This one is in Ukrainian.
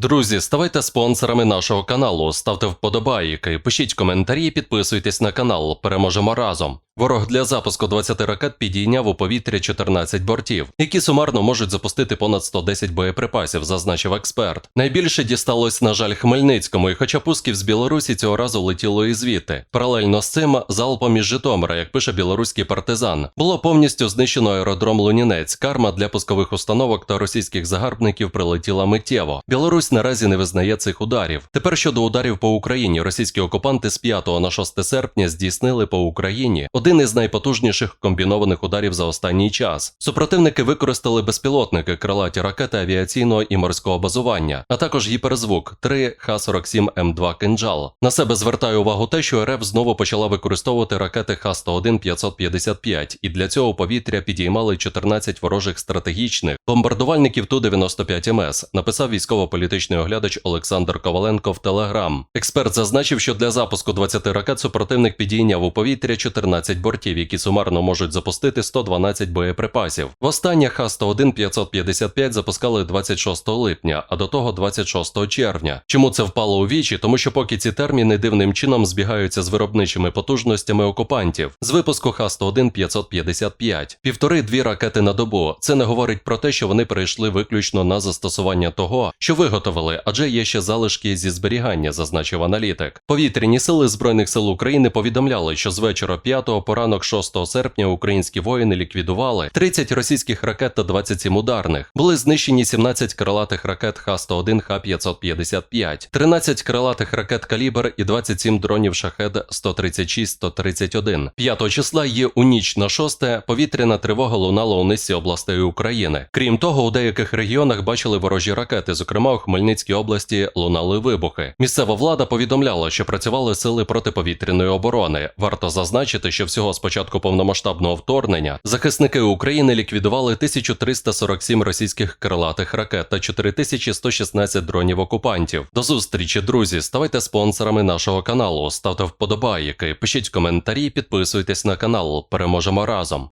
Друзі, ставайте спонсорами нашого каналу, ставте вподобайки, пишіть коментарі, підписуйтесь на канал. Переможемо разом. Ворог для запуску 20 ракет підійняв у повітря 14 бортів, які сумарно можуть запустити понад 110 боєприпасів, зазначив експерт. Найбільше дісталось, на жаль, Хмельницькому, і хоча пусків з Білорусі цього разу летіло і звідти. Паралельно з цим залпом із Житомира, як пише білоруський партизан, було повністю знищено аеродром Лунінець. Карма для пускових установок та російських загарбників прилетіла миттєво. Білорусь наразі не визнає цих ударів. Тепер щодо ударів по Україні, російські окупанти з 5 на 6 серпня здійснили по Україні один із найпотужніших комбінованих ударів за останній час. Супротивники використали безпілотники, крилаті ракети авіаційного і морського базування, а також гіперзвук 3 Х-47М2 «Кинджал». На себе звертає увагу те, що РФ знову почала використовувати ракети Х-101 555, і для цього повітря підіймали 14 ворожих стратегічних бомбардувальників Ту-95МС, написав військово-політичний оглядач Олександр Коваленко в Телеграм. Експерт зазначив, що для запуску 20 ракет супротивник підійняв у повітря 14 бортів, які сумарно можуть запустити 112 боєприпасів. Востаннє Х-101 555 запускали 26 липня, а до того 26 червня. Чому це впало у вічі? Тому що поки ці терміни дивним чином збігаються з виробничими потужностями окупантів. З випуску Х-101 555. Півтори-дві ракети на добу. Це не говорить про те, що вони перейшли виключно на застосування того, що виготовили, адже є ще залишки зі зберігання, зазначив аналітик. Повітряні сили Збройних сил України повідомляли, що з вечора 5 по ранок 6 серпня українські воїни ліквідували 30 російських ракет та 27 ударних. Були знищені 17 крилатих ракет Х-101, Х-555, 13 крилатих ракет Калібр і 27 дронів Шахед 136-131. 5 числа є у ніч на 6 повітряна тривога лунала у низці областей України. Крім того, у деяких регіонах бачили ворожі ракети, зокрема у Хмельницькій області лунали вибухи. Місцева влада повідомляла, що працювали сили протиповітряної оборони. Варто зазначити, що всього з початку повномасштабного вторгнення захисники України ліквідували 1347 російських крилатих ракет та 4116 дронів окупантів. До зустрічі, друзі! Ставайте спонсорами нашого каналу, ставте вподобайки, пишіть коментарі, підписуйтесь на канал. Переможемо разом.